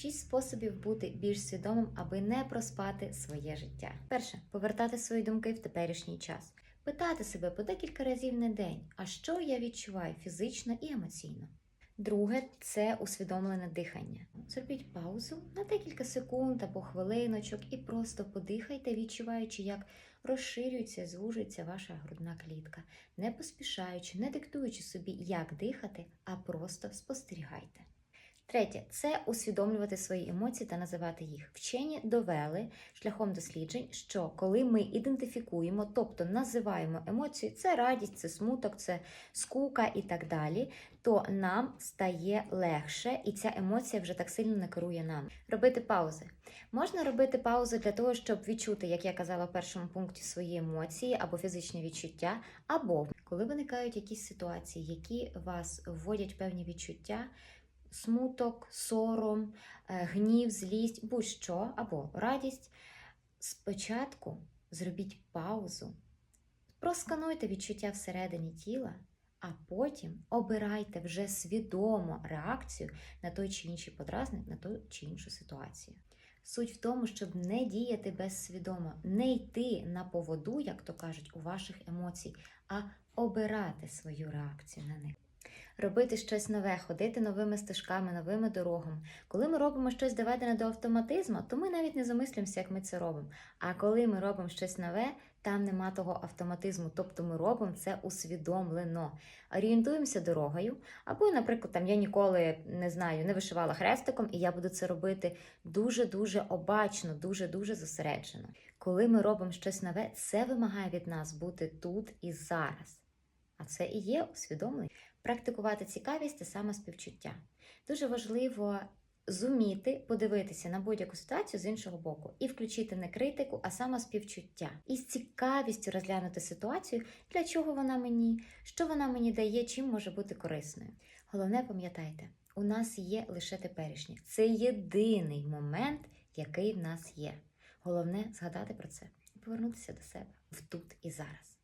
Шість способів бути більш свідомим, аби не проспати своє життя. Перше повертати свої думки в теперішній час. Питати себе по декілька разів на день, а що я відчуваю фізично і емоційно. Друге це усвідомлене дихання. Зробіть паузу на декілька секунд або хвилиночок і просто подихайте, відчуваючи, як розширюється, звужується ваша грудна клітка, не поспішаючи, не диктуючи собі, як дихати, а просто спостерігайте. Третє це усвідомлювати свої емоції та називати їх. Вчені довели шляхом досліджень, що коли ми ідентифікуємо, тобто називаємо емоції, це радість, це смуток, це скука і так далі, то нам стає легше, і ця емоція вже так сильно не керує нами. Робити паузи. Можна робити паузу для того, щоб відчути, як я казала в першому пункті, свої емоції або фізичні відчуття, або коли виникають якісь ситуації, які вас вводять в певні відчуття смуток, сором, е, гнів, злість, будь-що, або радість. Спочатку зробіть паузу, проскануйте відчуття всередині тіла, а потім обирайте вже свідомо реакцію на той чи інший подразник, на ту чи іншу ситуацію. Суть в тому, щоб не діяти безсвідомо, не йти на поводу, як то кажуть, у ваших емоцій, а обирати свою реакцію на них робити щось нове, ходити новими стежками, новими дорогами. Коли ми робимо щось доведене до автоматизму, то ми навіть не замислюємося, як ми це робимо. А коли ми робимо щось нове, там нема того автоматизму, тобто ми робимо це усвідомлено. Орієнтуємося дорогою. Або, наприклад, там я ніколи не знаю, не вишивала хрестиком, і я буду це робити дуже-дуже обачно, дуже-дуже зосереджено. Коли ми робимо щось нове, це вимагає від нас бути тут і зараз. А це і є усвідомлення. Практикувати цікавість та самоспівчуття. Дуже важливо зуміти подивитися на будь-яку ситуацію з іншого боку і включити не критику, а самоспівчуття. І з цікавістю розглянути ситуацію, для чого вона мені, що вона мені дає, чим може бути корисною. Головне, пам'ятайте, у нас є лише теперішнє. Це єдиний момент, який в нас є. Головне згадати про це і повернутися до себе в тут і зараз.